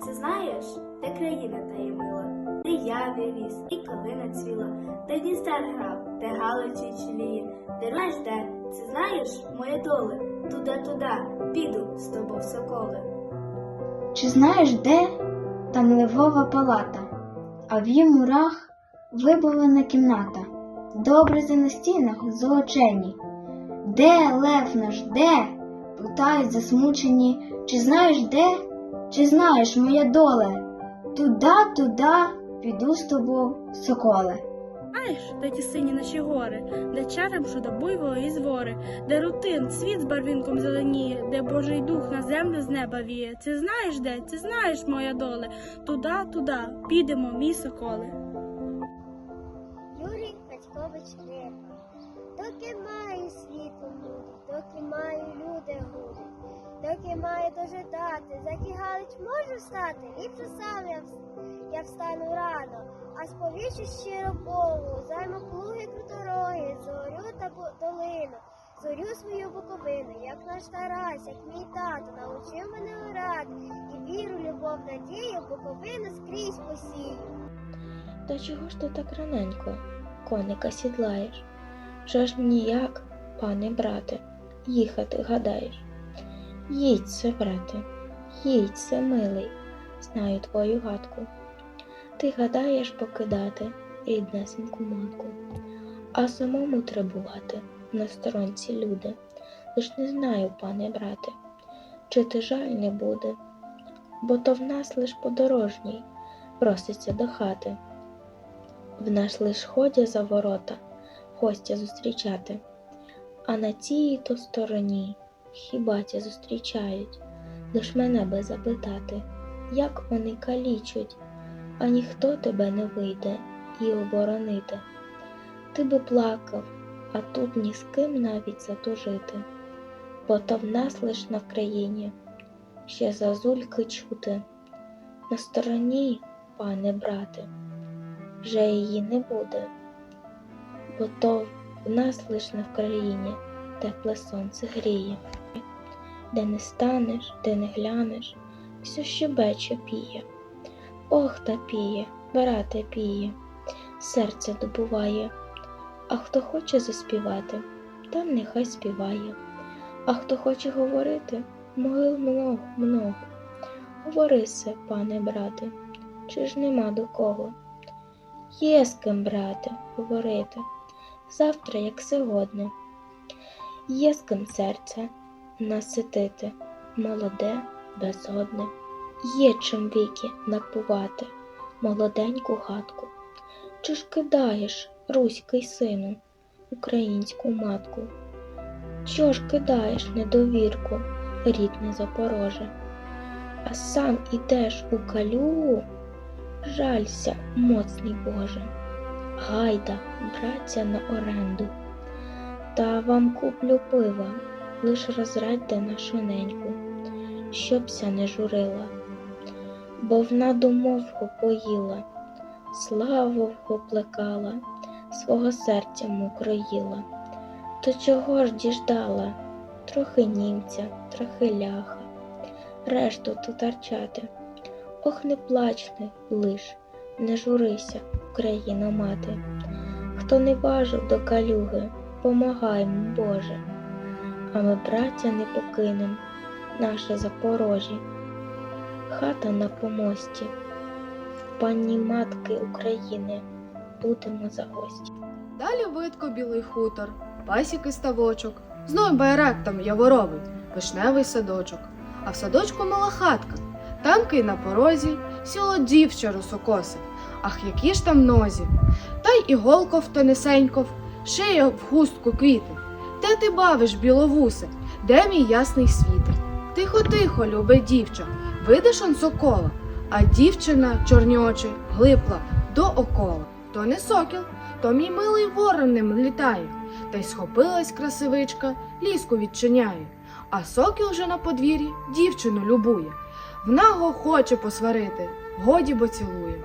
Це знаєш, де країна та є мила, де яві ріс, і калина цвіла, де Дністер грав, де галичі чиліє, де знаєш де, це знаєш, моє доле, туди-туди, піду з тобою в соколи. Чи знаєш, де там ливова палата, а в її мурах вибавлена кімната, добре за на стінах золочені. Де лев наш, де? Питають засмучені, чи знаєш де? Чи знаєш моя доле? Туда, туда піду з тобою, соколе. Знаєш, де ті сині наші гори, де черемшу да буйволи і звори, де рутин, світ з барвінком зеленіє, де Божий дух на землю з неба віє. Це знаєш де? Це знаєш, моя доле. Туда, туда, підемо, мій соколе. Юрій Батькович Репа. Доки маю світло люди, доки маю люди гуди, доки маю дожидати, за Галич можу встати, ліпше сам я, я встану рано, а сповіщу щиро Богу, займу плуги крутороги, зорю та долину, зорю свою буковину, як наш Тарас, як мій тато, навчив мене орати, і віру, любов, надію, буковину скрізь посію. Та чого ж ти так раненько, коника сідлаєш? Вже ж ніяк, пане брате, їхати гадаєш. Їдься, брате, їдься, милий, знаю твою гадку. Ти гадаєш покидати ріднесеньку матку, а самому требувати на сторонці люди. Лиш не знаю, пане брате, чи ти жаль не буде, бо то в нас лиш подорожній проситься до хати. В наш лиш ходя за ворота, гостя зустрічати, а на тій то стороні хіба ті зустрічають, лиш мене би запитати, як вони калічуть, а ніхто тебе не вийде і оборонити. Ти би плакав, а тут ні з ким навіть затужити, бо то в нас лиш на Вкраїні ще зазульки чути. На стороні, пане брате, вже її не буде, бо то в нас лиш на Вкраїні тепле сонце гріє, де не станеш, де не глянеш, все щебече піє. Ох та піє, брате піє, серце добуває, а хто хоче заспівати, там нехай співає, а хто хоче говорити, могил много, много. Говори се, пане брате, чи ж нема до кого? Є з ким, брате, говорити, завтра, як сьогодні. Є з ким серце наситити, молоде, безодне. Є чим віки напувати молоденьку гадку. Чи ж кидаєш, руський сину, українську матку? Чого ж кидаєш недовірку, рідне Запороже? а сам ідеш у калюгу, жалься, моцний Боже, гайда, браття на оренду, та вам куплю пива, лиш розрадьте нашу неньку, щобся не журила, бо вона домовго поїла, славовго плекала, свого серця му кроїла. То чого ж діждала? Трохи німця, трохи ляха решту татарчати. Ох, не плачни лиш, не журися, Україна мати. Хто не бажав до калюги, помагаймо, Боже. А ми, браття, не покинем наше Запорожжя. Хата на помості, пані матки України будемо за гості. Далі видко білий хутор, пасіки ставочок, знов байрак там яворовий, вишневий садочок. А в садочку мала хатка. Там кий на порозі сіло дівча русокосе. Ах, які ж там нозі. Та й іголков тонесеньков, шиє в хустку квіти. Де ти бавиш, біловусе, де мій ясний світе? Тихо, тихо, любе дівча, видиш он сокола, а дівчина чорньочі глипла до окола. То не сокіл, то мій милий ворон ним літає, та й схопилась красивичка, ліску відчиняє. А сокіл вже на подвір'ї дівчину любує. Внаго хоче посварити, годі бо цілує.